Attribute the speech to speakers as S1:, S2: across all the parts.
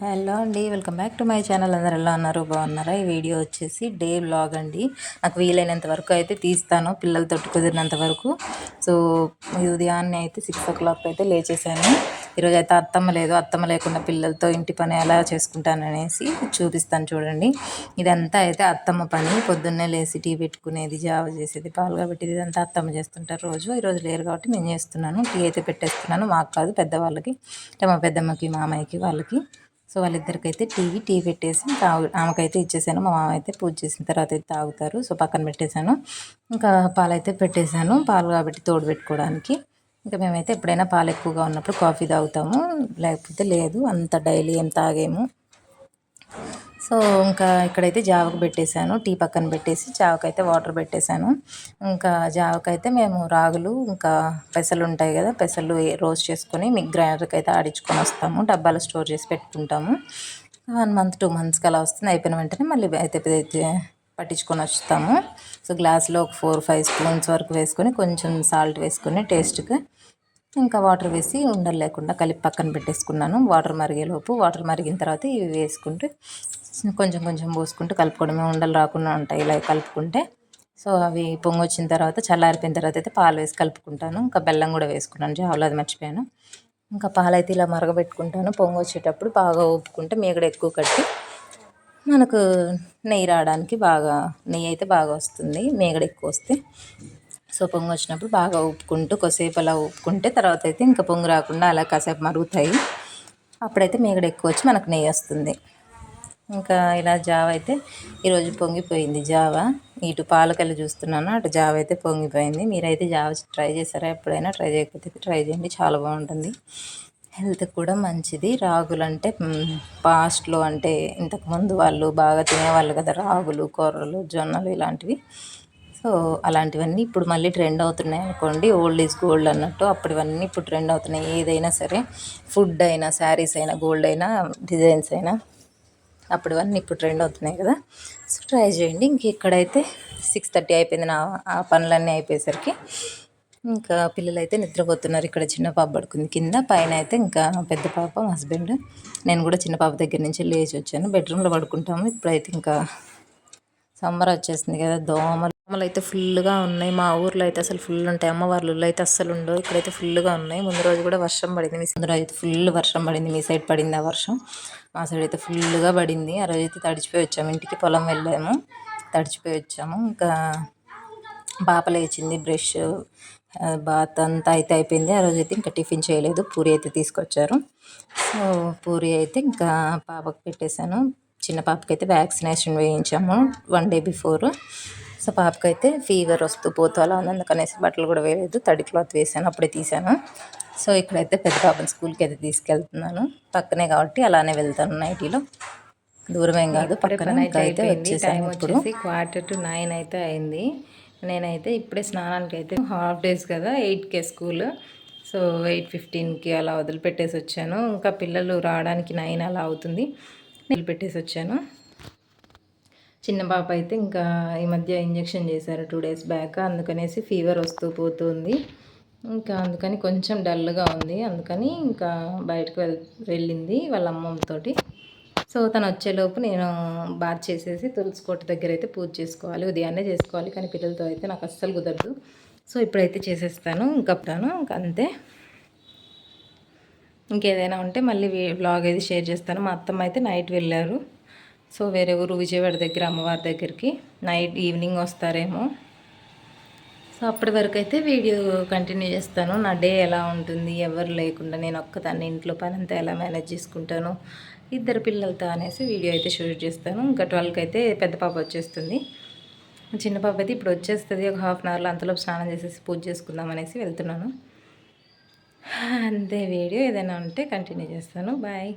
S1: Hello అండి welcome back to my channel. అందరు ఎలా ఉన్నారు? బాగున్నారా? ఈ వీడియో వచ్చేసి డే వ్లాగ్ అండి. నాకు వీలైనంత వరకు అయితే తీస్తాను పిల్లలతో కుదిరినంత వరకు. సో ఉదయాన్నే అయితే సిక్స్ ఓ క్లాక్ అయితే లేచేసాను ఈరోజు అయితే అత్తమ్మ లేదు అత్తమ్మ లేకుండా పిల్లలతో ఇంటి పని ఎలా చేసుకుంటాననేసి చూపిస్తాను చూడండి. ఇదంతా అయితే అత్తమ్మ పని. పొద్దున్నే లేచి టీ పెట్టుకునేది జావ చేసేది పాలు కాబట్టి ఇదంతా అత్తమ్మ చేస్తుంటారు రోజు. ఈరోజు లేరు కాబట్టి నేను చేస్తున్నాను. టీ అయితే పెట్టేస్తున్నాను మాకు కాదు పెద్దవాళ్ళకి అంటే మా పెద్దమ్మకి మామయ్యకి వాళ్ళకి. సో వాళ్ళిద్దరికైతే టీవీ టీ పెట్టేసి తాగు ఆమెకైతే ఇచ్చేసాను. మా మామ అయితే పూజ చేసిన తర్వాత అయితే తాగుతారు. సో పక్కన పెట్టేశాను. ఇంకా పాలైతే పెట్టేశాను. పాలు కాబట్టి తోడు పెట్టుకోవడానికి. ఇంకా మేమైతే ఎప్పుడైనా పాలు ఎక్కువగా ఉన్నప్పుడు కాఫీ తాగుతాము. లేకపోతే లేదు అంత డైలీ ఏం తాగేము. సో ఇంకా ఇక్కడైతే జావకు పెట్టేశాను టీ పక్కన పెట్టేసి జావకైతే వాటర్ పెట్టేశాను. ఇంకా జావకైతే మేము రాగులు ఇంకా పెసలు ఉంటాయి కదా పెసలు రోస్ట్ చేసుకొని మీ గ్రైండర్కి అయితే ఆడించుకొని వస్తాము డబ్బాలు స్టోర్ చేసి పెట్టుకుంటాము. వన్ మంత్ టూ మంత్స్కి అలా వస్తుంది అయిపోయిన వెంటనే మళ్ళీ అయితే అయితే పట్టించుకొని వస్తాము. సో గ్లాస్లో ఒక ఫోర్ ఫైవ్ స్పూన్స్ వరకు వేసుకొని కొంచెం సాల్ట్ వేసుకొని టేస్ట్కి ఇంకా వాటర్ వేసి ఉండలు లేకుండా కలిపి పక్కన పెట్టేసుకున్నాను. వాటర్ మరిగేలోపు వాటర్ మరిగిన తర్వాత ఇవి వేసుకుంటూ కొంచెం కొంచెం పోసుకుంటూ కలుపుకోవడమే. ఉండలు రాకుండా ఉంటాయి ఇలా కలుపుకుంటే. సో అవి పొంగి వచ్చిన తర్వాత చల్లారిపోయిన తర్వాత అయితే పాలు వేసి కలుపుకుంటాను. ఇంకా బెల్లం కూడా వేసుకున్నాను. జావలో అది మర్చిపోయాను. ఇంకా పాలు అయితే ఇలా మరగబెట్టుకుంటాను. పొంగి వచ్చేటప్పుడు బాగా ఊపుకుంటే మీగడ ఎక్కువ కట్టి మనకు నెయ్యి రావడానికి బాగా నెయ్యి అయితే బాగా వస్తుంది. మీగడ ఎక్కువ వస్తే సో పొంగు వచ్చినప్పుడు బాగా ఊపుకుంటూ కొద్దిసేపు అలా ఊపుకుంటే తర్వాత అయితే ఇంకా పొంగు రాకుండా అలా కాసేపు మరుగుతాయి. అప్పుడైతే మీగడ ఎక్కువ వచ్చి మనకు నెయ్యి వస్తుంది. ఇంకా ఇలా జావ అయితే ఈరోజు పొంగిపోయింది జావ. ఇటు పాలకల్లి చూస్తున్నాను అటు జావ అయితే పొంగిపోయింది. మీరైతే జావ ట్రై చేశారా ఎప్పుడైనా? ట్రై చేయకపోతే ట్రై చేయండి చాలా బాగుంటుంది. హెల్త్ కూడా మంచిది. రాగులు అంటే పాస్ట్లో అంటే ఇంతకుముందు వాళ్ళు బాగా తినేవాళ్ళు కదా రాగులు కొర్రలు జొన్నలు ఇలాంటివి. సో అలాంటివన్నీ ఇప్పుడు మళ్ళీ ట్రెండ్ అవుతున్నాయి అనుకోండి. ఓల్డ్ ఈజ్ గోల్డ్ అన్నట్టు అప్పుడువన్నీ ఇప్పుడు ట్రెండ్ అవుతున్నాయి. ఏదైనా సరే ఫుడ్ అయినా శారీస్ అయినా గోల్డ్ అయినా డిజైన్స్ అయినా అప్పుడువన్నీ ఇప్పుడు ట్రెండ్ అవుతున్నాయి కదా. సో ట్రై చేయండి. ఇంక ఇక్కడైతే సిక్స్ థర్టీ అయిపోయింది నా ఆ పనులన్నీ అయిపోయేసరికి. ఇంకా పిల్లలు అయితే నిద్రపోతున్నారు. ఇక్కడ చిన్న పాప పడుకుంది. కింద పైన అయితే ఇంకా పెద్ద పాప హస్బెండ్. నేను కూడా చిన్న పాప దగ్గర నుంచి లేచి వచ్చాను. బెడ్రూమ్లో పడుకుంటాము. ఇప్పుడైతే ఇంకా సమ్మర్ వచ్చేసింది కదా. దోమలు అమ్మలు అయితే ఫుల్గా ఉన్నాయి. మా ఊర్లో అయితే అసలు ఫుల్ ఉంటాయి. అమ్మవార్లు అయితే అస్సలు ఉండవు. ఇక్కడైతే ఫుల్గా ఉన్నాయి. ముందు రోజు కూడా వర్షం పడింది. మీ ముందు రోజు అయితే ఫుల్ వర్షం పడింది. మీ సైడ్ పడింది ఆ వర్షం? మా సైడ్ అయితే ఫుల్గా పడింది. ఆ రోజు అయితే తడిచిపోయి వచ్చాము. ఇంటికి పొలం వెళ్ళాము. తడిచిపోయి వచ్చాము. ఇంకా పాప లేచింది. బ్రష్ బాత్ అంతా అయితే అయిపోయింది. ఆ రోజు అయితే ఇంకా టిఫిన్ చేయలేదు. పూరి అయితే తీసుకొచ్చారు. సో పూరి అయితే ఇంకా పాపకు పెట్టేశాను. చిన్న పాపకైతే వ్యాక్సినేషన్ వేయించాము వన్ డే బిఫోర్. సో పాపకైతే ఫీవర్ వస్తూ పోతూ అలా ఉంది. అందుకనేసి బట్టలు కూడా వేయలేదు. తడి క్లాత్ వేసాను అప్పుడే తీసాను. సో ఇక్కడైతే పెద్ద పాపని స్కూల్కి అయితే తీసుకెళ్తున్నాను. పక్కనే కాబట్టి అలానే వెళ్తాను నైటీలో. దూరమేం కాదు పక్కన అయితే వచ్చేసాను ఇప్పుడు. క్వార్టర్ టు నైన్ అయితే అయింది. నేనైతే ఇప్పుడే స్నానానికి అయితే హాఫ్ డేస్ కదా ఎయిట్కే స్కూల్. సో ఎయిట్ ఫిఫ్టీన్కి అలా వదిలిపెట్టేసి వచ్చాను. ఇంకా పిల్లలు రావడానికి నైన్ అలా అవుతుంది. పెట్టేసి వచ్చాను. చిన్న పాప అయితే ఇంకా ఈ మధ్య ఇంజెక్షన్ చేశారు టూ డేస్ బ్యాక్ అందుకనేసి ఫీవర్ వస్తూ పోతుంది. ఇంకా అందుకని కొంచెం డల్గా ఉంది. అందుకని ఇంకా బయటకు వెళ్ వెళ్ళింది వాళ్ళ అమ్మమ్మతోటి సో తను వచ్చేలోపు నేను బాత్ చేసేసి తులసి తులసికోట దగ్గర అయితే పూజ చేసుకోవాలి ఉదయాన్నే చేసుకోవాలి. కానీ పిల్లలతో అయితే నాకు అస్సలు కుదరదు. సో ఇప్పుడైతే చేసేస్తాను ఇంకప్పుడాను ఇంకా అంతే. ఇంకేదైనా ఉంటే మళ్ళీ వ్లాగ్ అయితే షేర్ చేస్తాను. మా అత్తమ్మ అయితే నైట్ వెళ్ళారు. సో వేరే ఊరు విజయవాడ దగ్గర అమ్మవారి దగ్గరికి నైట్ ఈవినింగ్ వస్తారేమో. సో అప్పటి వరకు అయితే వీడియో కంటిన్యూ చేస్తాను. నా డే ఎలా ఉంటుంది ఎవరు లేకుండా నేను ఒక్కదాన్ని ఇంట్లో పని అంతా ఎలా మేనేజ్ చేసుకుంటాను ఇద్దరు పిల్లలతో అనేసి వీడియో అయితే షూట్ చేస్తాను. ఇంకా ట్వెల్వ్కి అయితే పెద్ద పాప వచ్చేస్తుంది. చిన్న పాప అయితే ఇప్పుడు వచ్చేస్తుంది. ఒక హాఫ్ అన్ అవర్లో అంతలోపు స్నానం చేసేసి పూజ చేసుకుందాం అనేసి వెళ్తున్నాను. అంతే వీడియో ఏదైనా ఉంటే కంటిన్యూ చేస్తాను. బాయ్.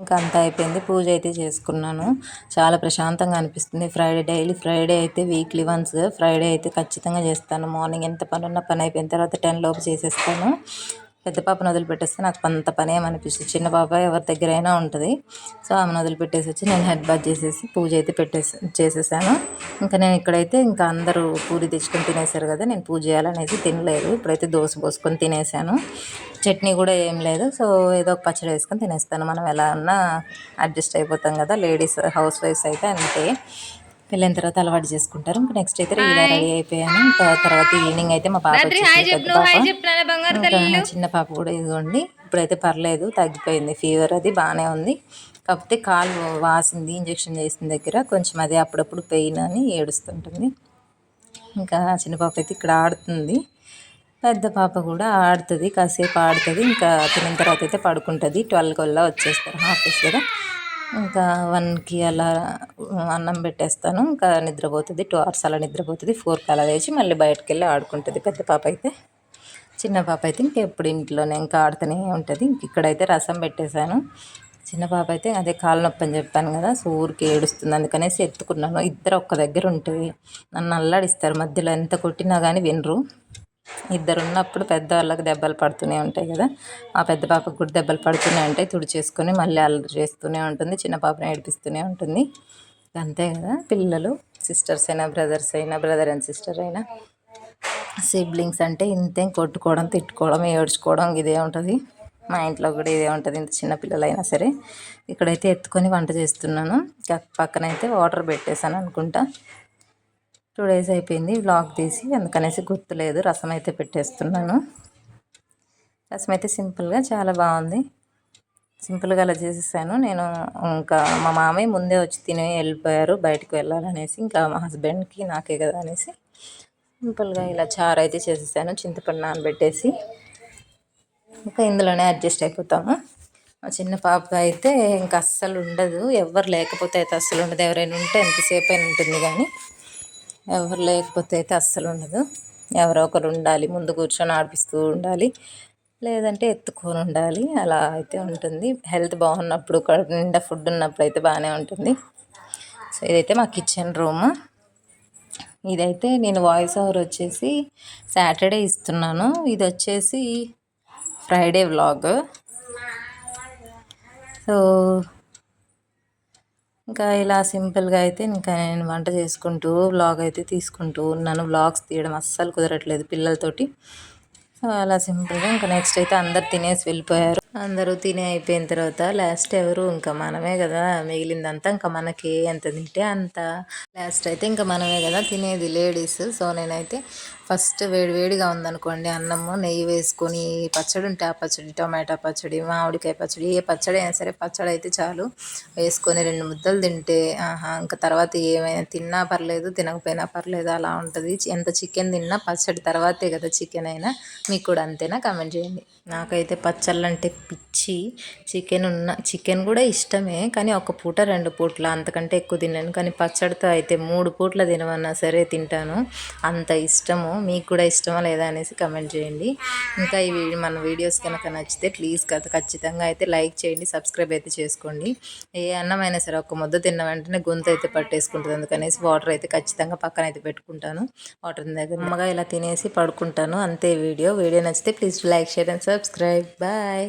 S1: ఇంకా అంతా అయిపోయింది. పూజ అయితే చేసుకున్నాను. చాలా ప్రశాంతంగా అనిపిస్తుంది. ఫ్రైడే డైలీ ఫ్రైడే అయితే వీక్లీ వన్స్ ఫ్రైడే అయితే ఖచ్చితంగా చేస్తాను. మార్నింగ్ ఎంత పని ఉన్న పని అయిపోయిన తర్వాత టెన్ లోపు చేసేస్తాను. పెద్ద పాపను వదిలిపెట్టేస్తే నాకు అంత పని ఏమనిపిస్తుంది? చిన్న పాప ఎవరి దగ్గర అయినా ఉంటుంది. సో ఆమెను వదిలిపెట్టేసి వచ్చి నేను హెడ్ బాత్ చేసేసి పూజ అయితే పెట్టేసి చేసేసాను. ఇంకా నేను ఇక్కడైతే ఇంకా అందరూ పూరి తెచ్చుకొని తినేసారు కదా నేను పూజ చేయాలనేసి తినలేదు. ఇప్పుడైతే దోశ పోసుకొని తినేసాను. చట్నీ కూడా ఏం లేదు. సో ఏదో ఒక పచ్చడి వేసుకొని తినేస్తాను. మనం ఎలా ఉన్నా అడ్జస్ట్ అయిపోతాం కదా లేడీస్ హౌస్ వైఫ్స్ అయితే అంతే. పెళ్ళైన తర్వాత అలవాటు చేసుకుంటారు. ఇంకా నెక్స్ట్ అయితే ఇలా రెడీ అయిపోయాను. ఇంకా తర్వాత ఈవినింగ్ అయితే మా పాప చిన్న పాప కూడా ఇదిగోండి. ఇప్పుడైతే పర్లేదు తగ్గిపోయింది. ఫీవర్ అది బాగానే ఉంది. కాకపోతే కాలు వాసింది ఇంజెక్షన్ చేసిన దగ్గర. కొంచెం అది అప్పుడప్పుడు పెయిన్ అని ఏడుస్తుంటుంది. ఇంకా చిన్న పాప అయితే ఇక్కడ ఆడుతుంది. పెద్ద పాప కూడా ఆడుతుంది కాసేపు ఆడుతుంది. ఇంకా తినిన తర్వాత అయితే పడుకుంటుంది. ట్వెల్వ్ కల్లా వచ్చేస్తారు ఆఫీస్ కదా. ఇంకా వన్కి అలా అన్నం పెట్టేస్తాను. ఇంకా నిద్రపోతుంది. టూ అవర్స్ అలా నిద్రపోతుంది. ఫోర్కి అలా లేచి మళ్ళీ బయటకు వెళ్ళి ఆడుకుంటుంది. పెద్ద పాప అయితే చిన్న పాప అయితే ఇంకెప్పుడు ఇంట్లోనే ఇంకా ఆడుతూనే ఉంటుంది. ఇంక ఇక్కడైతే రసం పెట్టేశాను. చిన్న పాప అయితే అదే కాలు నొప్పి అని చెప్పాను కదా సో ఊరికి ఏడుస్తుంది. అందుకనేసి ఎత్తుకున్నాను. ఇద్దరు ఒక్క దగ్గర ఉంటే నన్ను అల్లాడిస్తారు. మధ్యలో ఎంత కొట్టినా కానీ వినరు. ఇద్దరు ఉన్నప్పుడు పెద్దవాళ్ళకి దెబ్బలు పడుతూనే ఉంటాయి కదా. ఆ పెద్ద పాపకు కూడా దెబ్బలు పడుతూనే ఉంటాయి. తుడిచేసుకొని మళ్ళీ అల్లరి చేస్తూనే ఉంటుంది. చిన్న పాపని ఏడిపిస్తూనే ఉంటుంది. అంతే కదా. పిల్లలు సిస్టర్స్ అయినా బ్రదర్స్ అయినా బ్రదర్ అండ్ సిస్టర్ అయినా సిబ్లింగ్స్ అంటే ఇంతే కొట్టుకోవడం తిట్టుకోవడం ఏడ్చుకోవడం ఇదే ఉంటుంది. మా ఇంట్లో కూడా ఇదే ఉంటుంది. ఇంత చిన్న పిల్లలైనా సరే. ఇక్కడైతే ఎత్తుకొని వంట చేస్తున్నాను. ఇంకా పక్కన అయితే వాటర్ పెట్టేశాను అనుకుంటా. టూ డేస్ అయిపోయింది వ్లాగ్ తీసి అందుకనేసి గుర్తులేదు. రసం అయితే పెట్టేస్తున్నాను. రసం అయితే సింపుల్గా చాలా బాగుంది. సింపుల్గా అలా చేసేసాను. నేను ఇంకా మా మామయ్య ముందే వచ్చి తిని వెళ్ళిపోయారు బయటకు వెళ్ళాలనేసి. ఇంకా మా హస్బెండ్కి నాకే కదా అనేసి సింపుల్గా ఇలా చారు అయితే చేసేసాను చింతపండు నానబెట్టేసి. ఇంకా ఇందులోనే అడ్జస్ట్ అయిపోతాము. మా చిన్న పాప అయితే ఇంకా అస్సలు ఉండదు. ఎవరు లేకపోతే అయితే అస్సలు ఉండదు. ఎవరైనా ఉంటే ఎంతసేపు అయినా ఉంటుంది కానీ. ఎవరు లేకపోతే అయితే అస్సలు ఉండదు. ఎవరో ఒకరు ఉండాలి ముందు కూర్చొని ఆడిపిస్తూ ఉండాలి లేదంటే ఎత్తుకొని ఉండాలి. అలా అయితే ఉంటుంది. హెల్త్ బాగున్నప్పుడు కడుపు నిండా ఫుడ్ ఉన్నప్పుడు అయితే బాగానే ఉంటుంది. సో ఇదైతే మా కిచెన్ రూమ్. ఇదైతే నేను వాయిస్ ఓవర్ వచ్చేసి సాటర్డే ఇస్తున్నాను. ఇది వచ్చేసి ఫ్రైడే వ్లాగ్. సో ఇంకా ఇలా సింపుల్గా అయితే ఇంకా నేను వంట చేసుకుంటూ వ్లాగ్ అయితే తీసుకుంటూ ఉన్నాను వ్లాగ్స్ తీయడం అస్సలు కుదరట్లేదు పిల్లలతోటి. సో అలా సింపుల్గా ఇంకా నెక్స్ట్ అయితే అందరు తినేసి వెళ్ళిపోయారు. అందరూ తినే అయిపోయిన తర్వాత లాస్ట్ ఎవరు ఇంకా మనమే కదా మిగిలిందంతా ఇంకా మనకి. ఎంత తింటే అంత. లాస్ట్ అయితే ఇంకా మనమే కదా తినేది లేడీస్ సో నేనైతే ఫస్ట్ వేడి వేడిగా ఉందనుకోండి అన్నము నెయ్యి వేసుకొని పచ్చడి ఉంటే ఆ పచ్చడి టమాటా పచ్చడి మామిడికాయ పచ్చడి ఏ పచ్చడి అయినా సరే పచ్చడి అయితే చాలు. వేసుకొని రెండు ముద్దలు తింటే ఆహా ఇంకా తర్వాత ఏమైనా తిన్నా పర్లేదు తినకపోయినా పర్లేదు అలా ఉంటుంది. ఎంత చికెన్ తిన్నా పచ్చడి తర్వాతే కదా చికెన్ అయినా. మీకు కూడా అంతేనా? కమెంట్ చేయండి. నాకైతే పచ్చళ్ళంటే పిచ్చి చికెన్ ఉన్న చికెన్ కూడా ఇష్టమే కానీ ఒక పూట రెండు పూట్ల అంతకంటే ఎక్కువ తిన్నాను కానీ పచ్చడితో అయితే మూడు పూట్ల తినమన్నా సరే తింటాను. అంత ఇష్టము. మీకు కూడా ఇష్టమా లేదా అనేసి కమెంట్ చేయండి. ఇంకా ఈ మన వీడియోస్ కనుక నచ్చితే ప్లీజ్ ఖచ్చితంగా అయితే లైక్ చేయండి సబ్స్క్రైబ్ అయితే చేసుకోండి. ఏ అన్నమైనా సరే ఒక ముద్ద తిన్న వెంటనే గొంతు అయితే పట్టేసుకుంటుంది. అందుకనేసి వాటర్ అయితే ఖచ్చితంగా పక్కన అయితే పెట్టుకుంటాను. వాటర్ దగ్గర అమ్మగా ఇలా తినేసి పడుకుంటాను. అంతే వీడియో. వీడియో నచ్చితే please like share and subscribe. Bye.